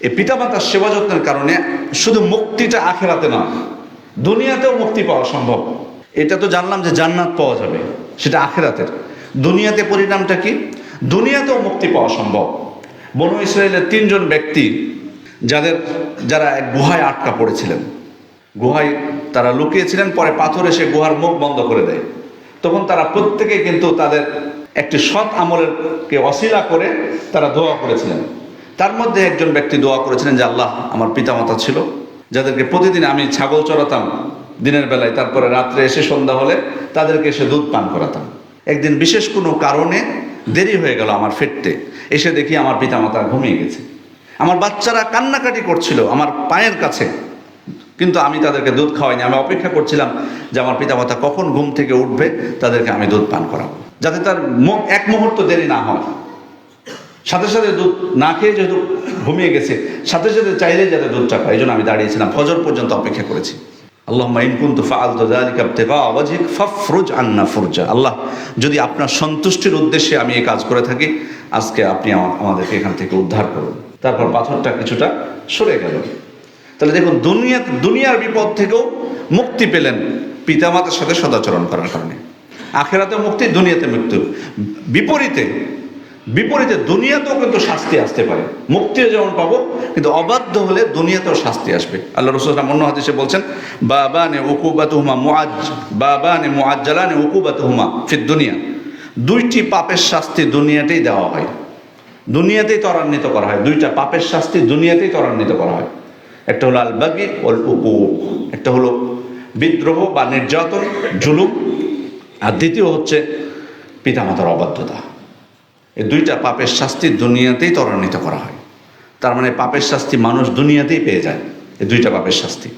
এই পিতামাতার সেবা যত্নের কারণে শুধু মুক্তিটা আখেরাতে না, দুনিয়াতেও মুক্তি পাওয়া সম্ভব। এটা তো জানলাম যে জান্নাত পাওয়া যাবে, সেটা আখেরাতের। দুনিয়াতে পরিণামটা কি? দুনিয়াতেও মুক্তি পাওয়া সম্ভব। বনু ইসরায়েলের তিনজন ব্যক্তি, যাদের, যারা এক গুহায় আটকা পড়েছিলেন। গুহায় তারা লুকিয়েছিলেন, পরে পাথর এসে গুহার মুখ বন্ধ করে দেয়। তখন তারা প্রত্যেকে কিন্তু তাদের একটি সৎ আমলেরকে অশিলা করে তারা দোয়া করেছিলেন। তার মধ্যে একজন ব্যক্তি দোয়া করেছিলেন যে, আল্লাহ আমার পিতামাতা ছিল, যাদেরকে প্রতিদিন আমি ছাগল চড়াতাম দিনের বেলায়, তারপরে রাত্রে এসে সন্ধ্যা হলে তাদেরকে এসে দুধ পান করাতাম। একদিন বিশেষ কোনো কারণে দেরি হয়ে গেল আমার ফিরতে এসে দেখি আমার পিতামাতা ঘুমিয়ে গেছে। আমার বাচ্চারা কান্নাকাটি করছিল আমার পায়ের কাছে, কিন্তু আমি তাদেরকে দুধ খাওয়াইনি। আমি অপেক্ষা করছিলাম যে, আমার পিতামাতা কখন ঘুম থেকে উঠবে, তাদেরকে আমি দুধ পান করাবো। যাতে তার এক মুহূর্ত দেরি না হয়। সাথে সাথে দুধ না খেয়ে যেহেতু ঘুমিয়ে গেছে, সাথে সাথে চাইলে যাতে দুধটা পায় এই জন্য আমি দাঁড়িয়েছিলাম, ফজর পর্যন্ত অপেক্ষা করেছি। আল্লাহ আল্লাহ, যদি আপনার সন্তুষ্টির উদ্দেশ্যে আমি এই কাজ করে থাকি, আজকে আপনি আমাদেরকে এখান থেকে উদ্ধার করুন। তারপর পাথরটা কিছুটা সরে গেল। তাহলে দেখুন, দুনিয়া, দুনিয়ার বিপদ থেকেও মুক্তি পেলেন পিতামাতার সাথে সদাচরণ করার কারণে। আখেরাতে মুক্তি, দুনিয়াতে মৃত্যু। বিপরীতে বিপরীতে দুনিয়াতেও কিন্তু শাস্তি আসতে পারে। মুক্তিও যেমন পাবো, কিন্তু অবাধ্য হলে দুনিয়াতেও শাস্তি আসবে। আল্লাহ রসুলাম অন্য হাদিসে বলছেন বাবা নে উকুবাত হুমা মুআজ বাবা নে মুআজ্জালা নে উকুবাত হুমা ফির দুনিয়া। দুইটি পাপের শাস্তি দুনিয়াতেই দেওয়া হয়। দুনিয়াতেই ত্বরান্বিত করা হয়। দুইটা পাপের শাস্তি দুনিয়াতেই ত্বরান্বিত করা হয়। একটা হলো আলবাগি ওল উপু একটা হলো বিদ্রোহ বা নির্যাতন, জুলুম। আর দ্বিতীয় হচ্ছে পিতামাতার অবাধ্যতা। এই দুইটা পাপের শাস্তি দুনিয়াতেই ত্বরান্বিত করা হয়। তার মানে পাপের শাস্তি মানুষ দুনিয়াতেই পেয়ে যায়, এই দুইটা পাপের শাস্তি।